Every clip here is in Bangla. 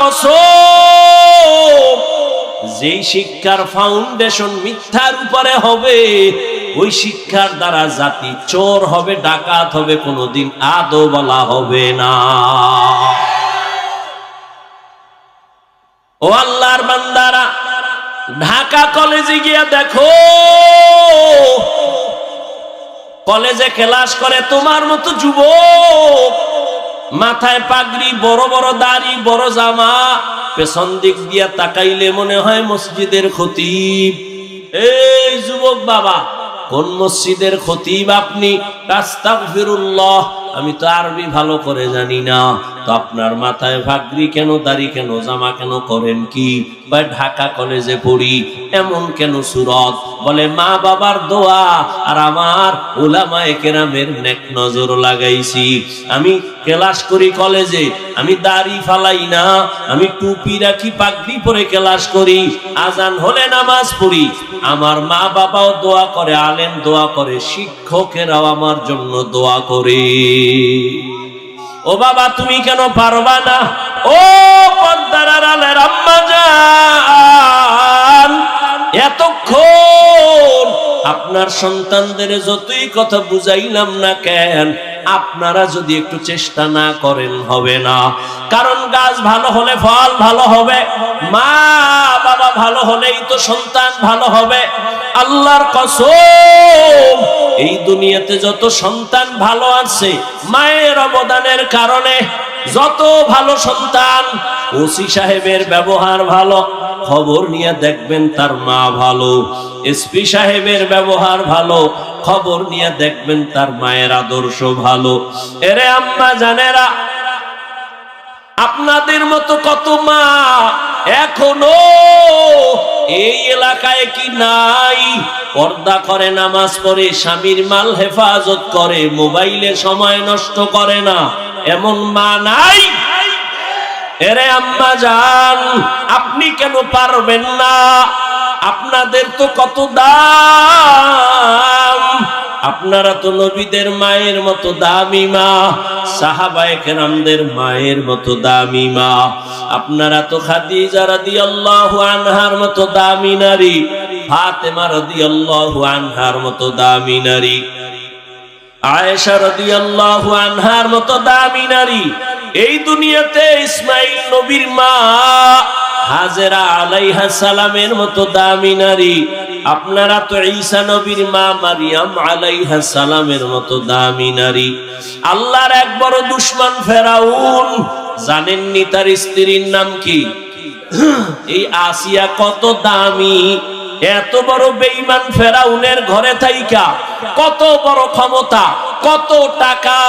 কসম শিক্ষার ফাউন্ডেশন মিথ্যার উপরে হবে, ওই শিক্ষার দ্বারা জাতি চোর হবে, ডাকাত হবে, কোনোদিন আদৌ বলা হবে না। ও আল্লাহর বান্দারা, ঢাকা কলেজে গিয়া দেখো, কলেজে ক্লাস করে তোমার মতো যুবক মাথায় পাগড়ি, বড় বড় দাড়ি, বড় জামা, পেছন দিক দিয়া তাকাইলে মনে হয় মসজিদের ক্ষতি এই যুবক বাবা, কোন মসজিদের খতিব আপনি? রাস্তা ফিরুল্লাহ আমি তো আরবি ভালো করে জানি না। তো আপনার মাথায় ভাগরি কেন, দাড়ি কেন, জামা কেন করেন কি? বা ঢাকা কলেজে পড়ি, এমন কেন সুরত? বলে, মা বাবার দোয়া আর আমার ওলামায়ে কেরামের নেক নজর লাগাইছি। আমি ক্লাস করি কলেজে, আমি দাড়ি ফালাই না, আমি টুপি রাখি, পাগড়ি পরে ক্লাস করি, আজান হলে নামাজ পড়ি। আমার মা বাবাও দোয়া করে, আলেম দোয়া করে, শিক্ষকেরাও আমার জন্য দোয়া করে। ও বাবা, তুমি কেন পারবা না? ও পদ্মার এতক্ষণ আপনার সন্তানদের যতই কথা বুঝাইলাম না কেন আপনারা যদি একটু চেষ্টা না করেন, হবে না। কারণ গাছ ভালো হলে ফল ভালো হবে, মা বাবা ভালো হলেই তো সন্তান ভালো হবে। আল্লাহর কসম, এই দুনিয়াতে যত সন্তান ভালো আছে, মায়ের অবদানের কারণে যত ভালো সন্তান, ওসি সাহেবের ব্যবহার ভালো, খবর নিয়ে দেখবেন তার মা ভালো এসপি সাহেবের ব্যবহার ভালো, খবর নিয়ে দেখবেন তার মায়ের আদর্শ ভালো। এরে আম্মা জানেরা, আপনাদের মতো কত মা এখনও এই এলাকায় কি নাই? পর্দা করে, নামাজ পড়ে, স্বামীর মাল হেফাজত করে, মোবাইলে সময় নষ্ট করে না। এমন মা নাই। এরে আম্মা যান আপনি কেন পারবেন না? আপনাদের তো কত দাম। আপনারা তো নবীদের মায়ের মতো দামি মা, সাহাবায়ে কেরামদের মায়ের মতো দামি মা। আপনারা তো খাদিজা রাদিয়াল্লাহু আনহার মতো দামি নারী, ফাতেমা রাদিয়াল্লাহু আনহার মতো দামি নারী। আয়েশা রাদিয়াল্লাহু আনহার মতো দামি নারী। এই দুনিয়াতে ইসমাইল নবীর মা হাজেরা আলাইহা সালামের মতো দামি নারী। আপনারা তো ঈসা নবীর মা মারিয়াম আলাইহা সালামের মতো দামি নারী। আল্লাহর এক বড় দুশ্মন ফেরাউন, জানেননি তার স্ত্রীর নাম কি? এই আসিয়া কত দামি? এত বড় বেঈমান ফেরাউনের ঘরে থাইকা, কত বড় ক্ষমতা, কত টাকা,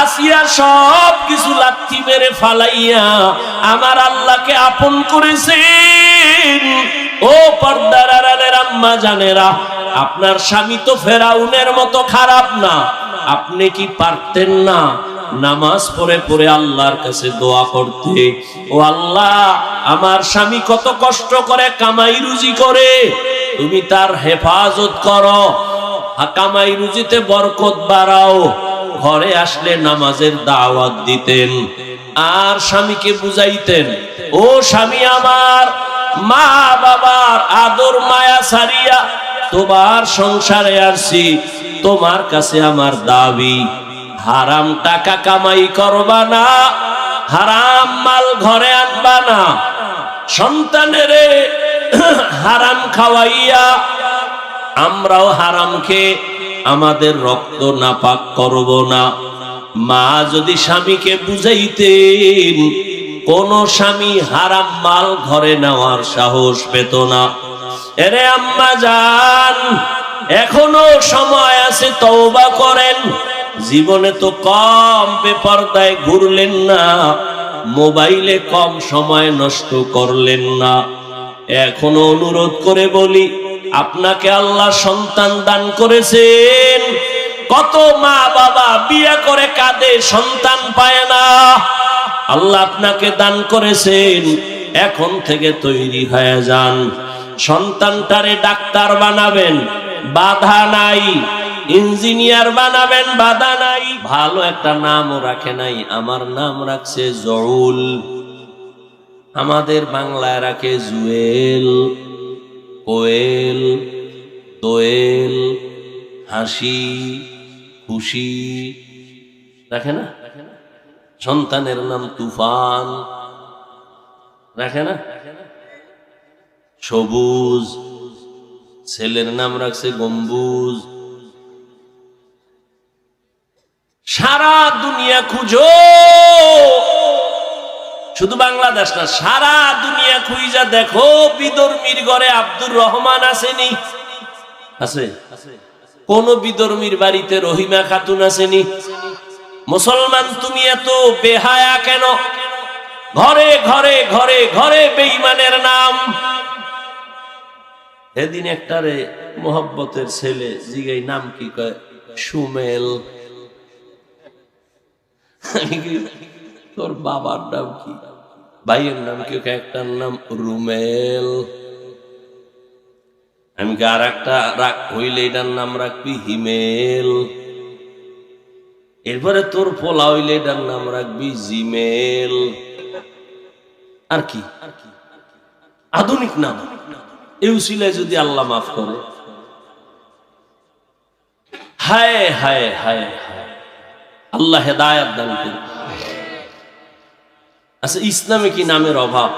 আসিয়া সব কিছু লাথি মেরে ফালাইয়া আমার আল্লাহকে আপন করেছেন। ও পর্দার আম্মা জানেরা, আপনার স্বামী তো ফেরাউনের মতো খারাপ না, আপনি কি পারতেন না? নামাজ পড়ে পড়ে আল্লাহর কাছে দোয়া করতে। ও আল্লাহ, আমার স্বামী কত কষ্ট করে কামাই রুজি করে। তুমি তার হেফাজত করো। কামাই রুজিতে বরকত বাড়াও। ঘরে আসলে নামাজের দাওয়াত দিতেন। আর স্বামীকে বুঝাইতেন, ও স্বামী আমার, মা বাবার আদর মায়া সারিয়া তোমার সংসারে আসছি। তোমার কাছে আমার দাবি। হারাম টাকা কামাই করবা না, হারাম মাল ঘরে আনবা না। সন্তানের হারাম খাওয়াইয়া আমরাও হারাম খেয়ে আমাদের রক্ত নাপাক করব না। মা যদি স্বামীকে বুঝাইতেন, কোন স্বামী হারাম মাল ঘরে নেওয়ার সাহস পেত না। এরে আম্মা যান এখনও সময় আছে তওবা করেন। জীবনে তো কম বেপরদায় ঘুরলেন না, মোবাইলে কম সময় নষ্ট করলেন না। এখনও অনুরোধ করে বলি, আপনাকে আল্লাহ সন্তান দান করেছেন। কত মা বাবা বিয়ে করে কাঁদে, সন্তান পায় না। আল্লাহ আপনাকে দান করেছেন, এখন থেকে তৈরি হয়ে যান। সন্তানটারে ডাক্তার বানাবেন, বাধা নাই। ইঞ্জিনিয়ার বানাবেন, বাধা নাই। ভালো একটা নামও রাখে নাই। আমার নাম রাখছে জউল আমাদের বাংলায় রাখে জুয়েল, কোয়েল, দোয়েল, হাসি, খুশি। রাখে না? সন্তানের নাম তুফান। রাখে না? সবুজ। ছেলের নাম রাখছে গম্বুজ। সারা দুনিয়া খুঁজো। শুধু বাংলাদেশ না, সারা দুনিয়া খুঁজা দেখো, বিদর্মীর ঘরে আব্দুর রহমান আসেনি। আছে? কোন বিদর্মীর বাড়িতে রহিমা খাতুন আসেনি? মুসলমান, তুমি এত বেহায়া কেন? ঘরে ঘরে ঘরে ঘরে বেঈমানের নাম। এদিন একটারে মোহব্বতের ছেলে, জিগাই নাম কি কয়? সুমেল। তোর বাবার নাম কি? ভাইয়ের নাম কি একটার নাম রুমেল। আমি কি আর একটা রাখ হইলে এটার নাম রাখবি হিমেল? এরপরে তোর পোলা হইলে এটার নাম রাখবি জিমেল। আর কি? আধুনিক নাম। এই উসিলায় যদি আল্লাহ মাফ করে। হায় হায় হায় হায়। আল্লাহ হেদায়াত দান করে আচ্ছা ইসলামে কি নামের অভাব?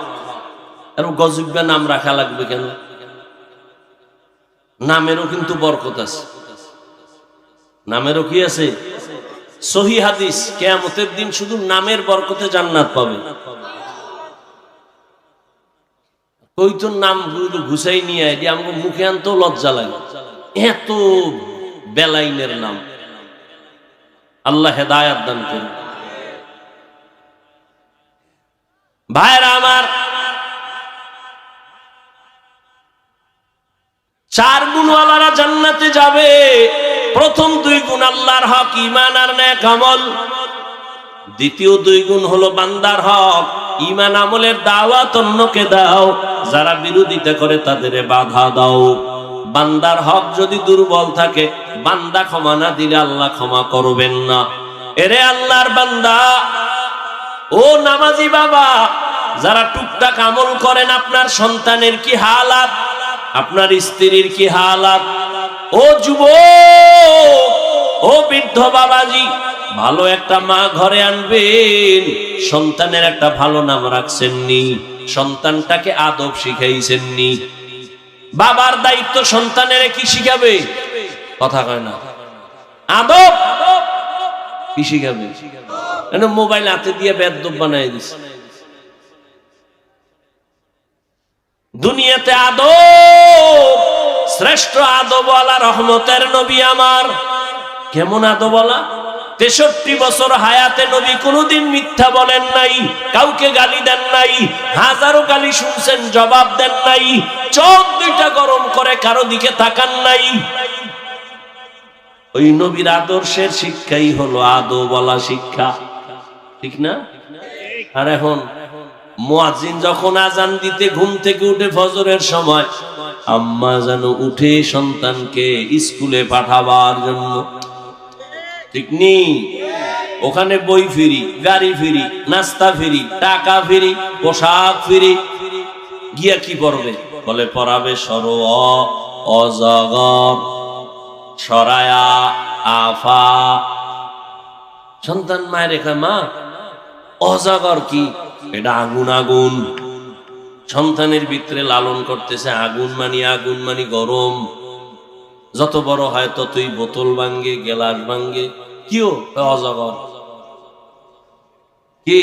আর গজব্যা নাম রাখা লাগবে কেন? নামেরও কিন্তু বরকত আছে। নামেরও কি আছে? সহি হাদিস, কেয়ামতের দিন শুধু নামের বরকতে জান্নাত পাবে। কই তোর নামগুলো ঘুষাই নিয়ে আমাকে মুখে আনতেও লজ্জা লাগে। এত বেলাইনের নাম। আল্লাহ হেদায়াত দান করুন। ভাইরা আমার, চার গুণওয়ালারা জান্নাতে যাবে। প্রথম দুই গুণ আল্লাহর হক ইমান আর ন্যাক আমল। দ্বিতীয় দুই গুণ হলো বান্দার হক ইমান আমলের দাওয়াত অন্যকে দাও, যারা বিরোধিতা করে তাদের বাধা দাও। বান্দার হক যদি দুর্বল থাকে, বান্দা ক্ষমা না দিলে আল্লাহ ক্ষমা করবেন না। এরে আল্লাহর বান্দা, ও নামাজি বাবা, যারা টুকটাক আমল করেন, আপনার সন্তানের কি হালাত? আপনার স্ত্রীর কি হালাত? ও যুব ও বৃদ্ধ বাবাজি, ভালো একটা মা ঘরে আনবেন, সন্তানের একটা ভালো নাম রাখছেননি, সন্তানটাকে আদব শিখাইছেননি। বাবার দায়িত্ব সন্তানের কি শিখাবে? কথা কয় না। আদব? কি শিখাবে? কেন মোবাইল হাতে দিয়ে বেদব বানাই দিছে দুনিয়াতে আদব, শ্রেষ্ঠ আদবওয়ালা রহমতের নবী আমার। কেমন আদবওয়ালা? তেষট্টি বছর হায়াতে নবী কোনোদিন মিথ্যা বলেন নাই, কাউকে গালি দেন নাই, হাজারো গালি শুনছেন, জবাব দেন নাই, চোখ দুইটা গরম করে কারও দিকে তাকান নাই। ওই নবীর আদর্শের শিক্ষাই হলো আদো বলা শিক্ষা। ঠিক না? আর এখন মুয়াজ্জিন যখন আজান দিতে ঘুম থেকে উঠে ফজরের সময়, আম্মা যেন উঠে সন্তানকে স্কুলে পাঠাবার জন্য ঠিক নেই? ওখানে বই ফিরি, গাড়ি ফিরি, নাস্তা ফিরি, টাকা ফিরি, পোশাক ফিরি। গিয়া কি পড়বে? বলে, পড়াবে সর অজগর, সরায়া, আফা। সন্তান মায়ের রেখা মা, অজাগর কি? এটা আগুন আগুন। সন্তানের ভিতরে লালন করতেছে আগুন মানি আগুন মানি গরম। যত বড় হয় ততই বোতল ভাঙ্গে, গেলাস ভাঙ্গে। কিও? অজগর। কি?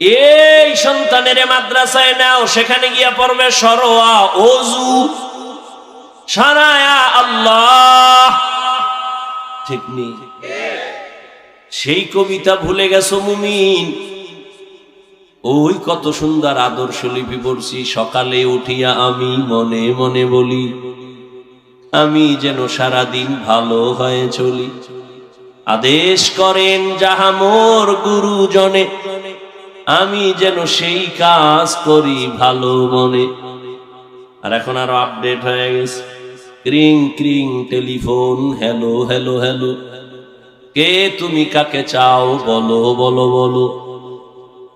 এই সন্তানের মাদ্রাসায় নাও, সেখানে গিয়া পড়বে সরোয়া, অজু। সারায়া আল্লাহ। ঠিক নেই। সেই কবিতা ভুলে গেছো মুমিন? ওই কত সুন্দর আদর্শ লিপি পড়ছি, সকালে উঠিয়া আমি মনে মনে বলি আমি যেন সারাদিন ভালো হয়ে চলি। আদেশ করেন যাহা মোর গুরুজনে, আমি যেন সেই কাজ করি ভালো মনে। আর এখন আরও আপডেট হয়ে গেছে। ক্রিং ক্রিং, টেলিফোন, হ্যালো হ্যালো হ্যালো। কে তুমি কাকে চাও বলো বলো বলো।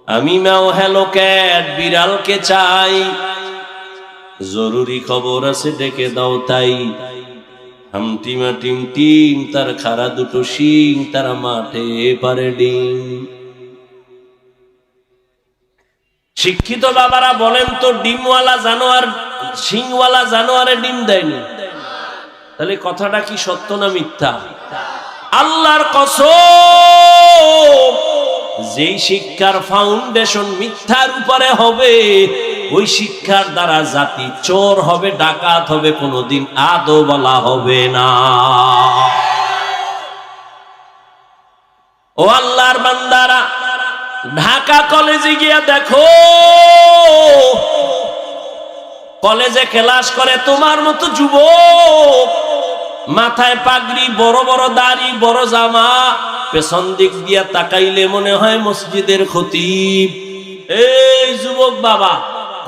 আমি ম্যাও হ্যালো ক্যাট, বিড়ালকে চাই। জরুরি খবর আছে, ডেকে দাও তাই। হামটিমা টিম টিম তার খারা দুটো শিং তারা মাঠে পারে ডিম শিক্ষিত বাবারা বলেন তো ডিমওয়ালা জানোয়ার শিংওয়ালা জানোয়ারে ডিম দেয়নি তাহলে কথাটা কি সত্য না মিথ্যা আল্লাহর কসম যেই শিক্ষার ফাউন্ডেশন মিথ্যার উপরে হবে। ওই শিক্ষার দ্বারা জাতি চোর হবে, ডাকাত হবে, কোনোদিন আদৌ বলা হবে না। ও আল্লাহর বান্দারা, ঢাকা কলেজে গিয়া দেখো, কলেজে ক্লাস করে তোমার মতো যুবক, মাথায় পাগড়ি, বড় বড় দাড়ি, বড় জামা, পেছন দিক দিয়া তাকাইলে মনে হয় মসজিদের খতিব। এই যুবক বাবা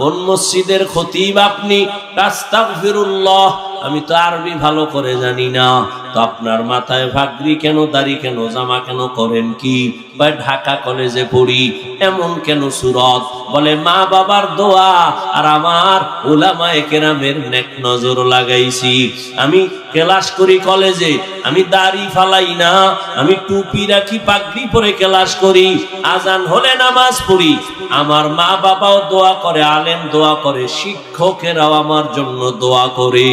কোন মসজিদের খতিব আপনি? আস্তাগফিরুল্লাহ, আমি তো আরবি ভালো করে জানি না। তো আপনার মাথায় ভাগরি কেন, দাড়ি কেন, জামা কেন করেন কি? বা ঢাকা কলেজে পড়ি এমন কেন সুরত? বলে, মা বাবার দোয়া আর আমার ওলামায়ে কেরামের নেক নজর লাগাইছি। আমি ক্লাস করি কলেজে, আমি দাড়ি ফালাই না, আমি টুপি রাখি, পাগড়ি পরে ক্লাস করি, আজান হলে নামাজ পড়ি। আমার মা বাবাও দোয়া করে, আলেম দোয়া করে, শিক্ষকেরাও আমার জন্য দোয়া করে।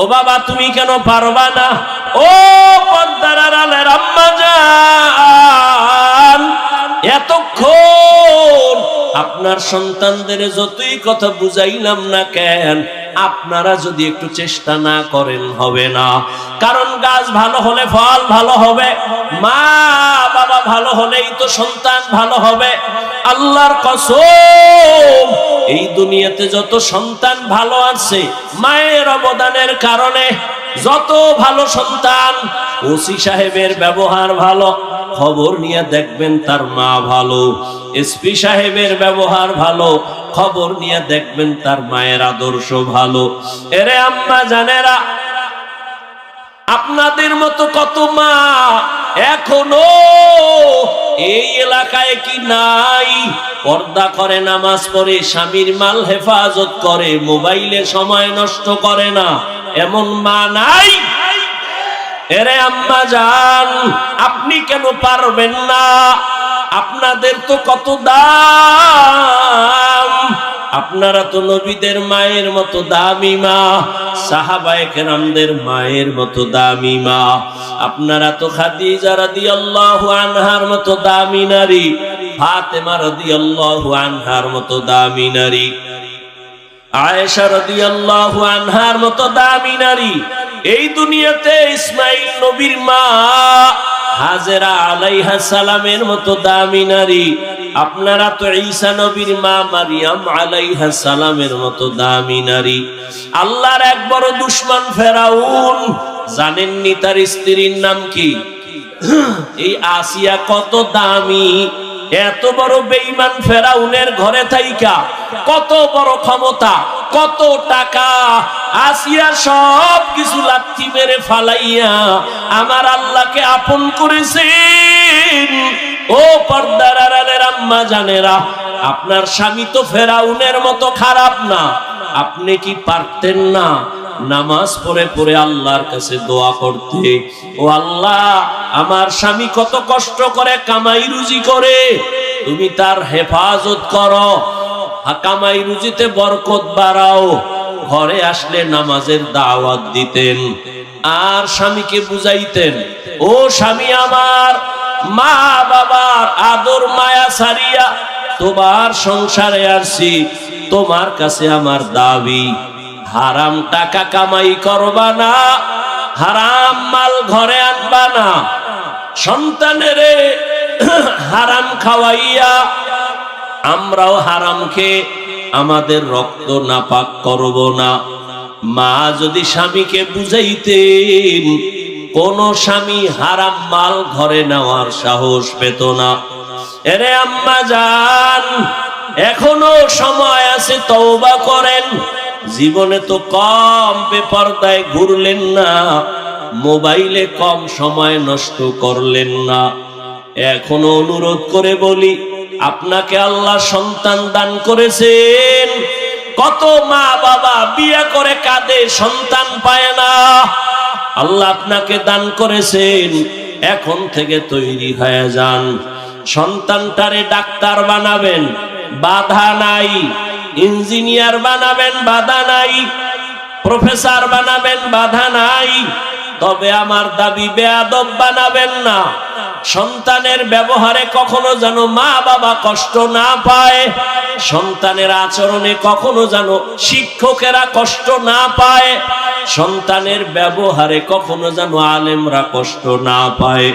ও বাবা, তুমি কেন পারবা না? ও পদ্মার আড়ালের আম্মা যান এতক্ষণ আপনার সন্তানদের যতই কথা বুঝাইলাম না কেন, আপনারা যদি একটু চেষ্টা না করেন, হবে না। কারণ গাছ ভালো হলে ফল ভালো হবে, মা বাবা ভালো হলেই তো সন্তান ভালো হবে। আল্লাহর কসম, এই দুনিয়াতে যত সন্তান ভালো আছে, মায়ের অবদানের কারণে যত ভালো সন্তান, ওসি সাহেবের ব্যবহার ভালো, খবর নিয়ে দেখবেন তার মা ভালো এসপি সাহেবের ব্যবহার ভালো, খবর নিয়ে দেখবেন তার মায়ের আদর্শ ভালো। এরে আম্মা জানেরা, আপনাদের মতো কত মা এখনও এই এলাকায় কি নাই? পর্দা করে, নামাজ পড়ে, স্বামীর মাল হেফাজত করে, মোবাইলে সময় নষ্ট করে না। এমন মা নাই। এরে আম্মা যান আপনি কেন পারবেন না? আপনাদের তো কত দাম। আপনারা তো নবীদের মায়ের মতো দামি মা সাহাবায়ে কেরামদের মায়ের মতো দামি মা। আপনারা তো খাদিজা রাদিয়াল্লাহু আনহার মতো দামি নারী, ফাতেমা রাদিয়াল্লাহু আনহার মতো দামি নারী। আয়েশা রাদিয়াল্লাহু আনহার মতো দামি নারী। এই দুনিয়াতে ইসমাইল নবীর মা হাজেরা আলাইহা সালামের মতো দামি নারী। আপনারা তো ঈসা নবীর মা মারিয়াম আলাইহা সালামের মতো দামি নারী। আল্লাহর এক বড় দুশ্মন ফেরাউন। জানেননি তার স্ত্রীর নাম কি? এই আসিয়া কত দামি? এত বড় বেইমান ফেরাউনের ঘরে থাইকা, কত বড় ক্ষমতা, কত টাকা, আসিয়া সব কিছু লাথি মেরে ফালাইয়া আমার আল্লাহকে আপন করেছেন। ও পর্দার আড়ালের আম্মা জানেরা, আপনার স্বামী তো ফেরাউনের মতো খারাপ না, আপনি কি পারতেন না? নামাজ পড়ে পড়ে আল্লাহর কাছে দোয়া করতে। ও আল্লাহ, আমার স্বামী কত কষ্ট করে কামাই রুজি করে। তুমি তার হেফাজত করো। কামাই রুজিতে বরকত বাড়াও। ঘরে আসলে নামাজের দাওয়াত দিতেন। আর স্বামীকে বুঝাইতেন, ও স্বামী আমার, মা বাবার আদর মায়া সারিয়া তোমার সংসারে আসছি তোমার কাছে আমার দাবি। হারাম টাকা কামাই করবা না, হারাম মাল ঘরে আনবা না। সন্তানের হারাম খাওয়াইয়া আমরাও হারাম খেয়ে আমাদের রক্ত নাপাক করব না। মা যদি স্বামীকে বুঝাইতেন, কোন স্বামী হারাম মাল ঘরে নেওয়ার সাহস পেত না। এরে আম্মা যান এখনও সময় আছে তওবা করেন। জীবনে তো কম বেপরদায় ঘুরলেন না, মোবাইলে কম সময় নষ্ট করলেন না। এখনও অনুরোধ করে বলি, আপনাকে আল্লাহ সন্তান দান করেছেন। কত মা বাবা বিয়ে করে কাঁদে, সন্তান পায় না। আল্লাহ আপনাকে দান করেছেন, এখন থেকে তৈরি হয়ে যান। সন্তানটারে ডাক্তার বানাবেন, বাধা নাই। ইঞ্জিনিয়ার বানাবেন, বাধা নাই। প্রফেসর বানাবেন, বাধা নাই। তবে আমার দাবি, বেয়াদব বানাবেন না। সন্তানের ব্যবহারে কখনো যেন মা বাবা কষ্ট না পায়। সন্তানের আচরণে কখনো যেন শিক্ষকেরা কষ্ট না পায়। সন্তানের ব্যবহারে কখনো যেন আলেমরা কষ্ট না পায়।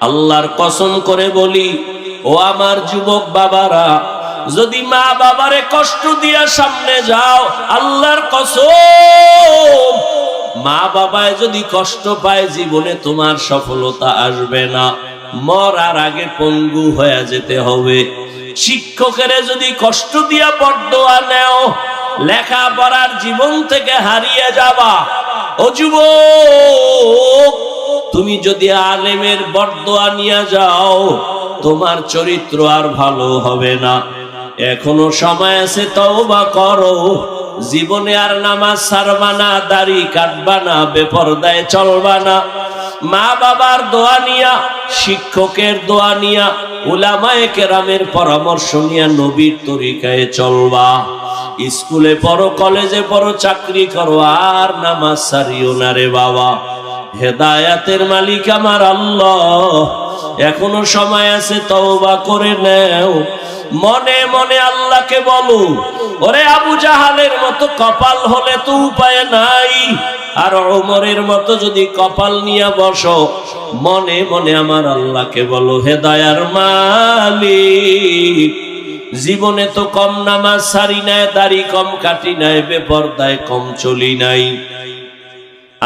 আল্লাহর কসম করে বলি, ও আমার যুবক বাবারা যদি মা বাবারে কষ্ট দিয়া সামনে যাও, আল্লাহর কসম মা বাবায় যদি কষ্ট পায়, জীবনে তোমার সফলতা আসবে না। মরার আগে পঙ্গু হয়ে যেতে হবে। শিক্ষকেরা যদি কষ্ট দিয়া বর্দোয়া নেও, লেখাপড়ার জীবন থেকে হারিয়ে যাবা। ও যুবক, তুমি যদি আলেমের বরদোয়া নিয়ে যাও, তোমার চরিত্র আর ভালো হবে না। এখনও সময় আছে তওবা করো। জীবনে আর নামাজ সারবা না, দাড়ি কাটবা না, বেপরদায় চলবা না। মা বাবার দোয়া নিয়া, শিক্ষকের দোয়া নিয়া, উলামায়ে কেরামের পরামর্শ নিয়া নবীর তরিকায় চলবা। স্কুলে পড়ো, কলেজে পড়ো, চাকরি করো, আর নামাজ সারিও না রে বাবা। হেদায়াতের মালিক আমার আল্লাহ। এখনও সময় আছে, তওবা করে নেও। মনে মনে আল্লাহকে বলো, ওরে আবু জাহালের মতো কপাল হলে তো উপায় নাই। আর ওমরের মতো যদি কপাল নিয়ে বসো, মনে মনে আমার আল্লাহকে বলো হেদায়ার মালিক, জীবনে তো কম নামাজ সারি নাই, দাড়ি কম কাটি নাই, বেপরদায় কম চলি নাই।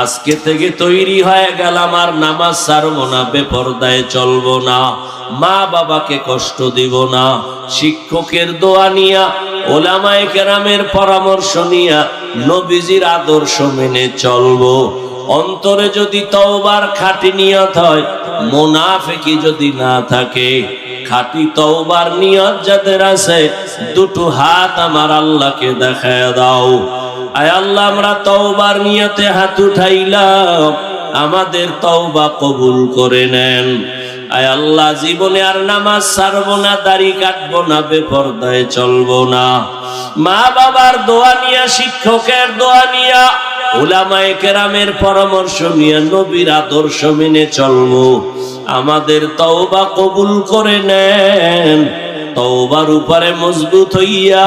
আজকে থেকে তৈরি হয়ে গেলাম আর নামাজ সারবো না, বেপরদায় চলবো না। মা বাবাকে কষ্ট দিব না, শিক্ষকের দোয়া নিয়া, ওলামায়ে কেরামের পরামর্শ নিয়া নবীজির আদর্শ মেনে চলবো। অন্তরে যদি তওবার খাটি নিয়ত হয়, মোনাফেকি যদি না থাকে, খাটি তওবার নিয়ত যাদের আছে, দুটো হাত আমার আল্লাহকে দেখায় দাও। আয় আল্লাহ, আমরা তওবার নিয়তে হাত উঠাইলাম। আমাদের তওবা কবুল করে নেন। আয় আল্লাহ, জীবনে আর নামাজ ছাড়বো না, দাড়ি কাটবো না, বেপরদায় চলবো না। মা বাবার দোয়া নিয়া, শিক্ষকের দোয়া নিয়া, উলামায়ে কেরামের পরামর্শ নিয়ে, নবীর আদর্শ মেনে চলবো। আমাদের তওবা কবুল করে নেন। তওবার উপরে মজবুত হইয়া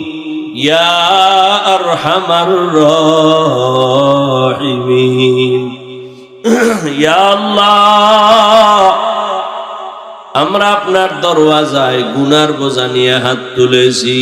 ইয়া আরহামার রাহিমিন। ইয়া আমরা আপনার দরওয়াজায় গুনার বোঝা নিয়ে হাত তুলেছি।